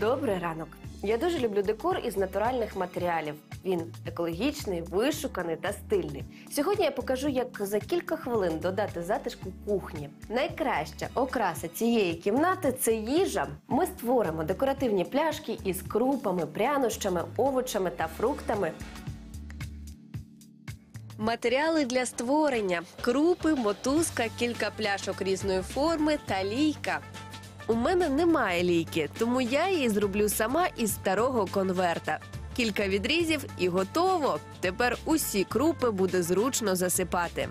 Добрий ранок. Я дуже люблю декор із натуральних матеріалів. Він екологічний, вишуканий та стильний. Сьогодні я покажу, як за кілька хвилин додати затишку кухні. Найкраща окраса цієї кімнати це їжа. Ми створимо декоративні пляшки із крупами, прянощами, овочами та фруктами. Матеріали для створення: крупи, мотузка, кілька пляшок різної форми та лійка. У мене немає лійки, тому я її зроблю сама із старого конверта. Кілька відрізів і готово. Тепер усі крупи буде зручно засипати.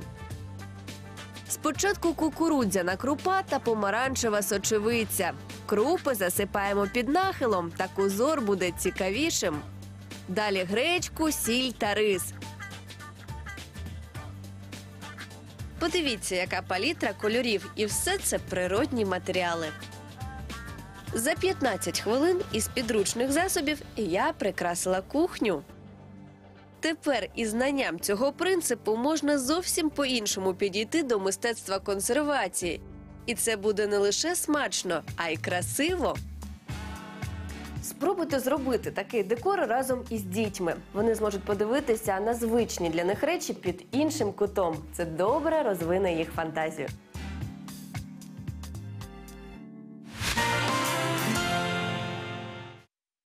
Спочатку кукурудзяна крупа та помаранчева сочевиця. Крупи засипаємо під нахилом, так узор буде цікавішим. Далі гречку, сіль та рис. Подивіться, яка палітра кольорів, і все це природні матеріали. За 15 хвилин із підручних засобів я прикрасила кухню. Тепер із знанням цього принципу можна зовсім по-іншому підійти до мистецтва консервації. І це буде не лише смачно, а й красиво. Спробуйте зробити такий декор разом із дітьми. Вони зможуть подивитися на звичні для них речі під іншим кутом. Це добре розвине їх фантазію.